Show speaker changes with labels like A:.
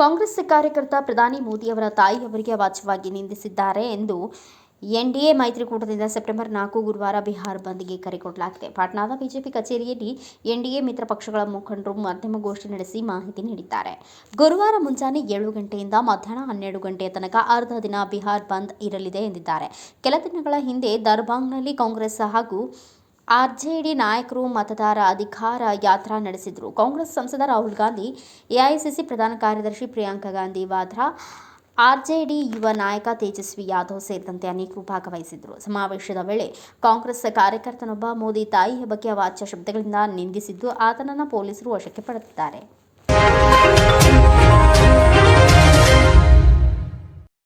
A: ಕಾಂಗ್ರೆಸ್ ಕಾರ್ಯಕರ್ತ ಪ್ರಧಾನಿ ಮೋದಿಯವರ ತಾಯಿಯವರಿಗೆ ವಾಚವಾಗಿ ನಿಂದಿಸಿದ್ದಾರೆ ಎಂದು ಎನ್ಡಿಎ ಮೈತ್ರಿಕೂಟದಿಂದ ಸೆಪ್ಟೆಂಬರ್ ನಾಲ್ಕು ಗುರುವಾರ ಬಿಹಾರ್ ಬಂದ್ಗೆ ಕರೆ ಕೊಡಲಾಗಿದೆ. ಪಾಟ್ನಾದ ಬಿಜೆಪಿ ಕಚೇರಿಯಲ್ಲಿ ಎನ್ಡಿಎ ಮಿತ್ರ ಪಕ್ಷಗಳ ಮುಖಂಡರು ಮಾಧ್ಯಮಗೋಷ್ಠಿ ನಡೆಸಿ ಮಾಹಿತಿ ನೀಡಿದ್ದಾರೆ. ಗುರುವಾರ ಮುಂಜಾನೆ ಏಳು ಗಂಟೆಯಿಂದ ಮಧ್ಯಾಹ್ನ ಹನ್ನೆರಡು ಗಂಟೆಯ ತನಕ ಅರ್ಧ ದಿನ ಬಿಹಾರ್ ಬಂದ್ ಇರಲಿದೆ ಎಂದಿದ್ದಾರೆ. ಕೆಲ ದಿನಗಳ ಹಿಂದೆ ದರ್ಬಾಂಗ್ನಲ್ಲಿ ಕಾಂಗ್ರೆಸ್ ಹಾಗೂ ಆರ್ಜೆಡಿ ನಾಯಕರು ಮತದಾರ ಅಧಿಕಾರ ಯಾತ್ರಾ ನಡೆಸಿದರು. ಕಾಂಗ್ರೆಸ್ ಸಂಸದ ರಾಹುಲ್ ಗಾಂಧಿ, ಎಐಸಿಸಿ ಪ್ರಧಾನ ಕಾರ್ಯದರ್ಶಿ ಪ್ರಿಯಾಂಕಾ ಗಾಂಧಿ, ವಾದ್ರಾ ಆರ್ಜೆಡಿ ಯುವ ನಾಯಕ ತೇಜಸ್ವಿ ಯಾದವ್ ಸೇರಿದಂತೆ ಅನೇಕರು ಭಾಗವಹಿಸಿದ್ದರು ಸಮಾವೇಶದ ವೇಳೆ ಕಾಂಗ್ರೆಸ್ ಕಾರ್ಯಕರ್ತನೊಬ್ಬ ಮೋದಿ ತಾಯಿಯ ಬಗ್ಗೆ ಅವಾಚ್ಯ ಶಬ್ದಗಳಿಂದ ನಿಂದಿಸಿದ್ದು, ಆತನನ್ನು ಪೊಲೀಸರು ವಶಕ್ಕೆ ಪಡೆದಿದ್ದಾರೆ.